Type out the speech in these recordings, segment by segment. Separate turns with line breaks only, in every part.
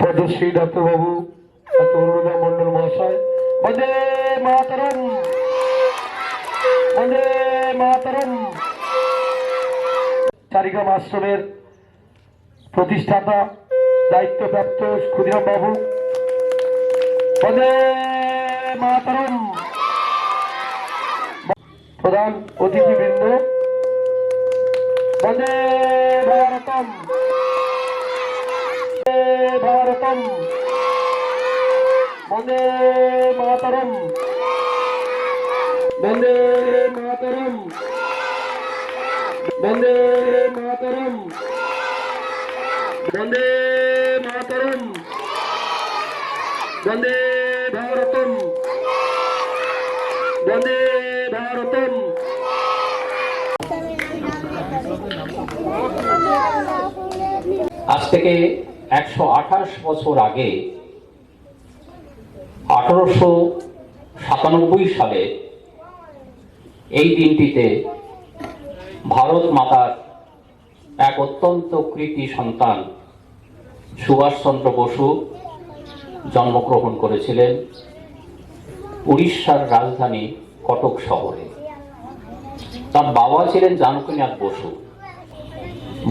পদ্মশ্রী ডাক্তারবাবু অরুণা মন্ডল মহাশয়। বন্দে মাতরম! বন্দে মাতরম! চারিগ্রাম আশ্রমের প্রতিষ্ঠাতা, দায়িত্বপ্রাপ্ত ক্ষুদিরাম বাবু বন্দে মাতরম! প্রধান অতিথিবৃন্দ। বন্দে ভারতম! ভারতম। বন্দে মাতরম। বন্দে মাতরম। বন্দে মাতরম। বন্দে মাতরম। বন্দে ভারতম। বন্দে ভারতম।
আজ থেকে একশো আঠাশ বছর আগে, আঠারোশো সাতানব্বই সালে এই দিনটিতে ভারত মাতার এক অত্যন্ত কৃতি সন্তান সুভাষচন্দ্র বসু জন্মগ্রহণ করেছিলেন উড়িষ্যার রাজধানী কটক শহরে। তার বাবা ছিলেন জানকীনাথ বসু।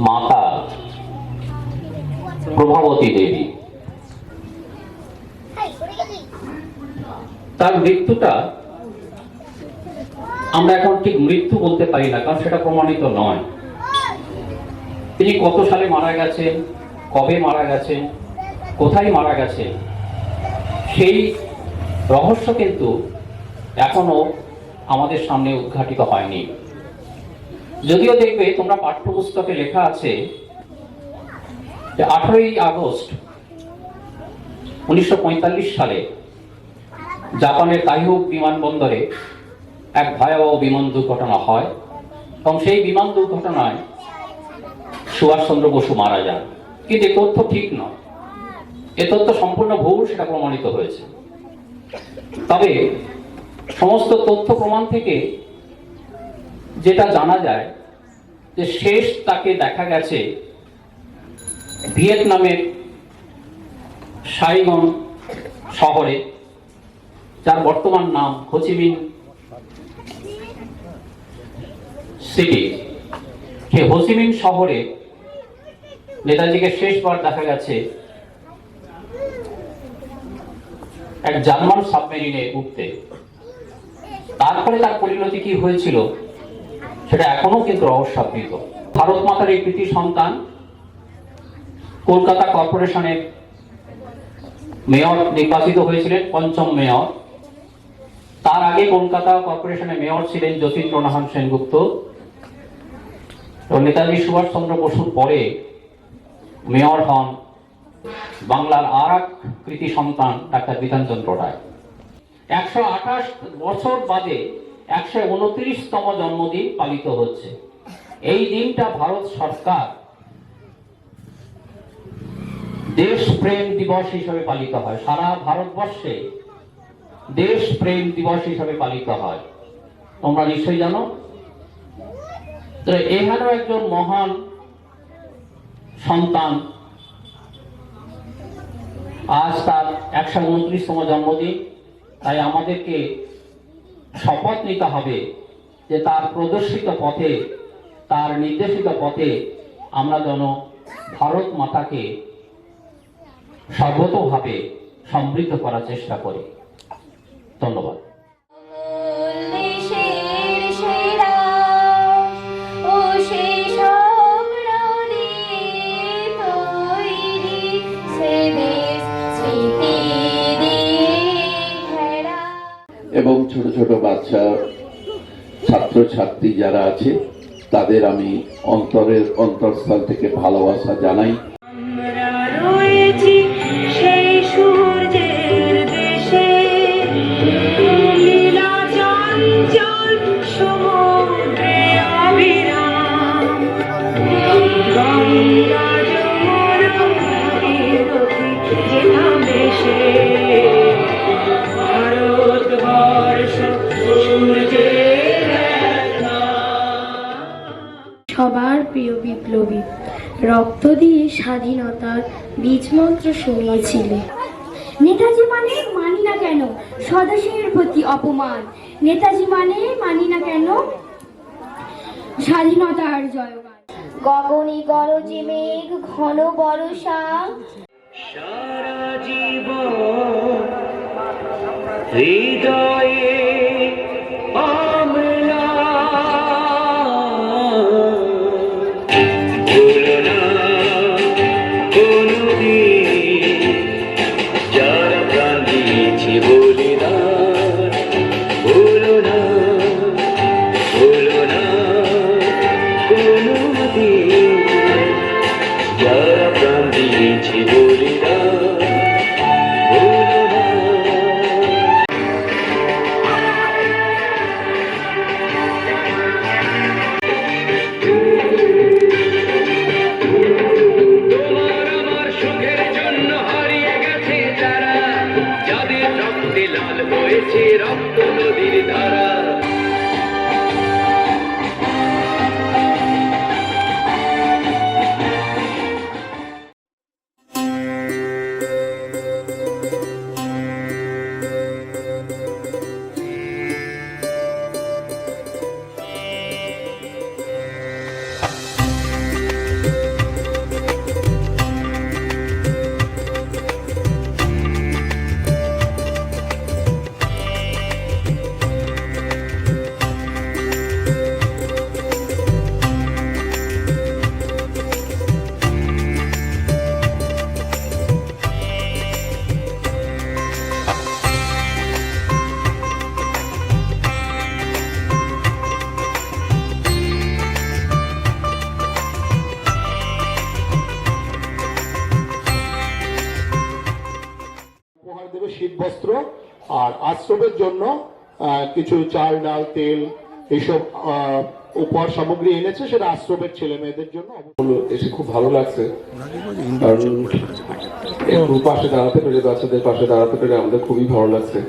মাতা প্রভাবতী দেবী। তার মৃত্যুটা আমরা এখন ঠিক মৃত্যু বলতে পারি না, কারণ সেটা প্রমাণিত নয়। তিনি কত সালে মারা গেছেন, কবে মারা গেছেন, কোথায় মারা গেছেন, সেই রহস্য কিন্তু এখনও আমাদের সামনে উদ্ঘাটিত হয়নি। যদিও দেখবে তোমরা পাঠ্যপুস্তকে লেখা আছে যে আঠারোই আগস্ট উনিশশো পঁয়তাল্লিশ সালে জাপানের তাইহুক বিমানবন্দরে এক ভয়াবহ বিমান দুর্ঘটনা হয় এবং সেই বিমান দুর্ঘটনায় সুভাষচন্দ্র বসু মারা যান। কিন্তু এ তথ্য ঠিক নয়। এ তথ্য সম্পূর্ণ ভুল, সেটা প্রমাণিত হয়েছে। তবে সমস্ত তথ্য প্রমাণ থেকে যেটা জানা যায় যে শেষ তাকে দেখা গেছে ভিয়েতনামের সাইগন শহরে, যার বর্তমান নাম হোচিমিন সিটি। সে হোচিমিন শহরে নেতাজিকে শেষবার দেখা গেছে এক জার্মান সাবমেরিনে উঠতে। তারপরে তার পরিণতি কি হয়েছিল, সেটা এখনও কিন্তু রহস্যাবৃত। ভারত মাতার এই কৃতি সন্তান কলকাতা কর্পোরেশনের মেয়র নির্বাচিত হয়েছিলেন, পঞ্চম মেয়র। তার আগে কলকাতা কর্পোরেশনের মেয়র ছিলেন যতীন্দ্রনাথ সেনগুপ্ত। নেতাজি সুভাষচন্দ্র বসুর পরে মেয়র হন বাংলার আর এক কৃতি সন্তান ডাক্তার বিধানচন্দ্র রায়। একশো আঠাশ বছর বাদে একশো উনত্রিশতম জন্মদিন পালিত হচ্ছে। এই দিনটা ভারত সরকার দেশ প্রেম দিবস হিসাবে পালিত হয়। সারা ভারতবর্ষে দেশ প্রেম দিবস হিসাবে পালিত হয়। তোমরা নিশ্চয়ই জানো? তো এখানেও একজন মহান সন্তান আজ তার একশো উনত্রিশতম জন্মদিন। তাই আমাদেরকে শপথ নিতে হবে যে তার প্রদর্শিত পথে, তার নির্দেশিত পথে আমরা যেন ভারত মাতাকে সর্বতভাবে সমৃদ্ধ করার চেষ্টা করি। ধন্যবাদ।
এবং ছোট ছোট বাচ্চা ছাত্র ছাত্রী যারা আছে তাদের আমি অন্তরের অন্তরস্থল থেকে ভালোবাসা জানাই।
রক্ত দিয়ে স্বাধীনতার বীজমন্ত্র শুনিয়েছিলে নেতাজি মানে মানি না কেন? স্বদেশের প্রতি অপমান। নেতাজি মানে মানি না কেন? স্বাধীনতার জয়গান।
গগনে গরজে মেঘ ঘন বর্ষা।
সারা জীবন হৃদয়ে গেছে তারা যাদের রক্তে লাল হয়েছে রক্ত নদীর ধারা।
আশ্রমের জন্য আহ, কিছু চাল ডাল তেল এইসব আহ, উপহার সামগ্রী এনেছে সেটা আশ্রমের ছেলে মেয়েদের জন্য।
এসে খুব ভালো লাগছে। কারণ একটু পাশে দাঁড়াতে পেরে বাচ্চাদের পাশে দাঁড়াতে পেরে আমাদের খুবই ভালো লাগছে।